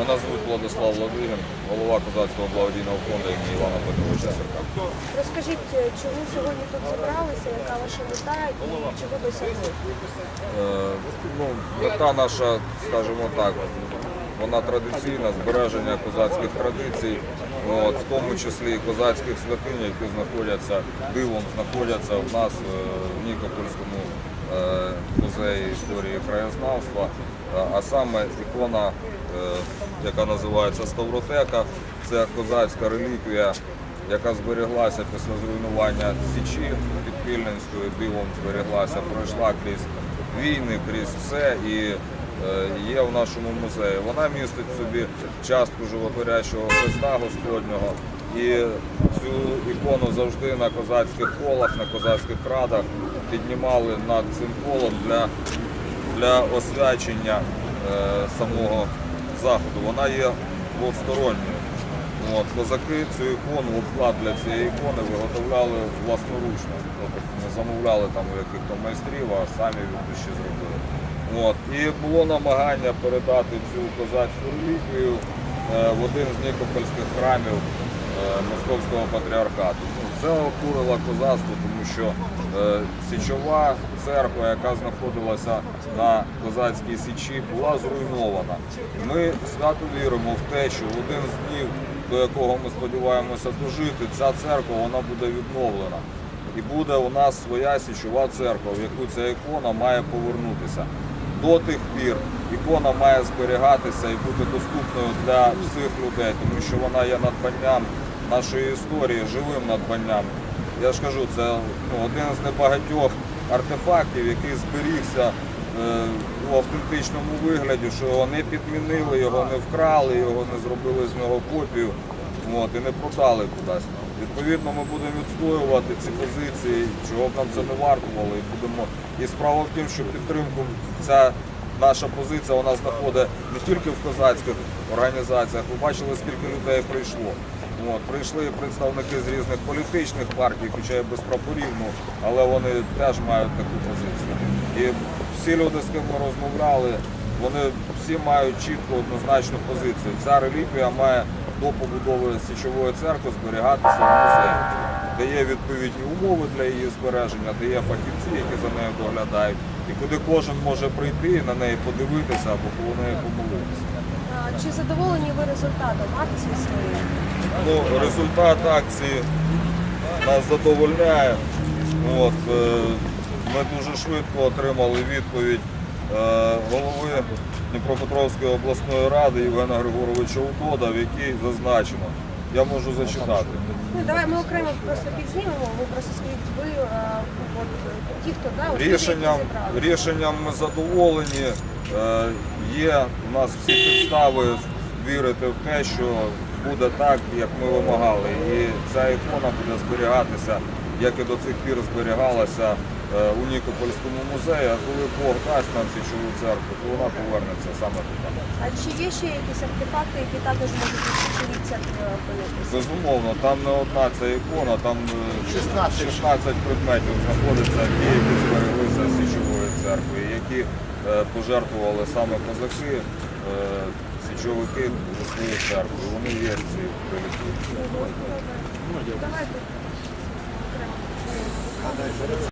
Мене звуть Владислав Владигин, голова Козацького благодійного фонду імені Івана Петровича Сирка. Розкажіть, е, чому сьогодні тут зібралися, яка ваша мета і чого досягли? Е, ну, мета наша, скажімо так, вона традиційна, збереження козацьких традицій, от, в тому числі і козацьких святинь, які знаходяться дивом, знаходяться в нас е, в Нікопольському е, музеї історії краєзнавства, а саме ікона, яка називається Ставротека, це козацька реліквія, яка збереглася після зруйнування Січі Підпільненської, дивом збереглася, пройшла крізь війни, крізь все і е, є в нашому музеї. Вона містить собі частку животворячого Христа Господнього. І цю ікону завжди на козацьких колах, на козацьких радах піднімали над цим колом для, для освячення е, самого заходу. Вона є двосторонньою. От, козаки цю ікону, обклад для цієї ікони виготовляли власноручно. Тобто не замовляли там у яких-то майстрів, а самі від зробили. От. І було намагання передати цю козацьку реліквію е, в один з нікопольських храмів е, Московського патріархату. Це обурило козацтво, тому що е, Січова церква, яка знаходилася на козацькій січі, була зруйнована. Ми свято віримо в те, що в один з днів, до якого ми сподіваємося дожити, ця церква вона буде відновлена. І буде у нас своя січова церква, в яку ця ікона має повернутися. До тих пір ікона має зберігатися і бути доступною для всіх людей, тому що вона є надбанням нашої історії, живим надбанням. Я ж кажу, це ну, один з небагатьох артефактів, який зберігся е, у автентичному вигляді, що його не підмінили, його не вкрали, його не зробили з нього копію от, і не продали кудись. Відповідно, ми будемо відстоювати ці позиції, чого б нам це не вартувало. І будемо і справа в тім, що підтримку ця наша позиція вона знаходить не тільки в козацьких організаціях. Ви бачили, скільки людей прийшло. От, прийшли представники з різних політичних партій, хоча й без прапорів, ну, але вони теж мають таку позицію. І всі люди, з ким ми розмовляли, вони всі мають чітку однозначну позицію. Ця реліквія має до побудови січової церкви зберігатися в музеї, де є відповідні умови для її збереження, де є фахівці, які за нею доглядають, і куди кожен може прийти і на неї подивитися або коло неї помолитися. Чи задоволені ви результатом акції своєї? Ну, результат акції нас задовольняє. От, е, ми дуже швидко отримали відповідь е, голови Дніпропетровської обласної ради Євгена Григоровича Удода, в якій зазначено. Я можу зачитати. Ну, давай ми окремо просто підзнімемо. Ви просто скажіть, ви е, от, ті, хто да, от Рішенням, рішенням ми задоволені. Е, Є у нас всі підстави вірити в те, що буде так, як ми вимагали. І ця ікона буде зберігатися, як і до цих пір зберігалася е, у Нікопольському музеї. А коли Бог дасть нам січову церкву, то вона повернеться саме туди. А чи є ще якісь артефакти, які також можуть у січовій церкві опинитися? Безумовно, там не одна ця ікона, там е, 16 предметів знаходиться, ті, які збереглися з січової церкви, які е, пожертвували саме козаки, е, січовики свою церкву. Вони вірці з